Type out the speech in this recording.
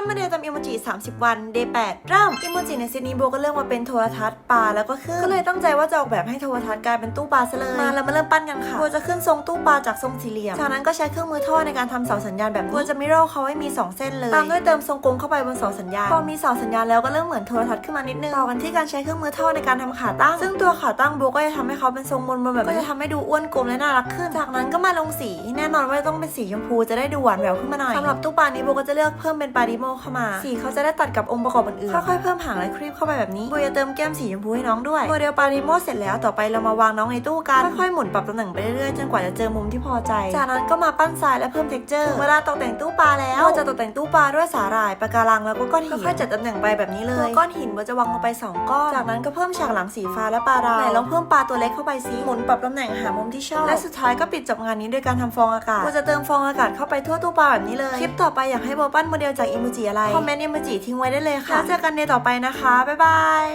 ปั้นโมเดลตามอิโมจิ 30 วัน day 8เริ่มอิโมจิในเซตนี้โบก็เลือกมาเป็นโทรทัศน์ปลาแล้วก็ขึ้น ก็เลยตั้งใจว่าจะออกแบบให้โทรทัศน์กลายเป็นตู้ปลาซะเลย มาแล้วมาเริ่มปั้นกันค่ะโบจะขึ้นทรงตู้ปลาจากทรงสี่เหลี่ยม จากนั้นก็ใช้เครื่องมือทอดในการทำเสาสัญญาณแบบนี้โบจะมิโรเขาให้มีสองเส้นเลย ตามด้วยเติมทรงกลมเข้าไปบนเสาสัญญาณ พอมีเสาสัญญาณแล้วก็เริ่มเหมือนโทรทัศน์ขึ้นมานิดนึง ต่อกันที่การใช้เครื่องมือทอดในการทำขาตั้ง ซึ่งตัวขาตั้งโบก็จะทำให้เขาเป็นทรงมนๆแบบนี้ก็จะทำให้ดูอ้วนกลมและน่ารักขึ้น จากนั้นก็มาลงสี แน่นอนว่าต้องเป็นสีชมพูจะได้ดูหวานแหววขึ้นมาหน่อยสำหรับตู้ปลานี้โบก็จะเลือกเพิ่มเป็นปลาดิโมเข้ามา สีเขาจะได้ตัดกับองค์ประกอบอื่นๆค่อยๆเพิ่มหางและครีบเข้าไปแบบนี้โบจะเติมแก้มสีชมพูให้น้องด้วยโมเดลปลาดิโมเสร็จแล้วต่อไปเรามาวางน้องในตู้กันค่อยๆหมุนปรับตำแหน่งไปเรื่อยๆจนกว่าจะเจอมุมที่พอใจ จากนั้นก็มาปั้นทรายและเพิ่มเท็กเจอร์เวลาตกแต่งตู้ปลาแล้วเราจะตกแต่งตู้ปลาด้วยสาหร่ายปะการังแล้วก็ก้อนหินค่อยๆจัดตำแหน่งไปแบบนี้เลยก้อนหินโบจะวางลงไปสองก้อน จากนั้นก็เพิ่มฉากหลังสีฟ้าและปลาดาวไหนลองเพิ่มปลาตัวเล็กเข้าไปซิหมุนปรับตำแหน่งหามุมที่ชอบและสุดท้ายก็ปิดจบงานนี้ด้วยการทำฟองอากาศโบจะเติมฟองอากาศเข้าไปทั่วตู้ปลาแบบนี้เลยคลิปต่อไปอยากให้โบปั้นโมเดลจากอิโมจิอะไร คอมเมนต์อิโมจิทิ้งไว้ได้เลยค่ะแล้วเจอกันในต่อไปนะคะ บ๊ายบาย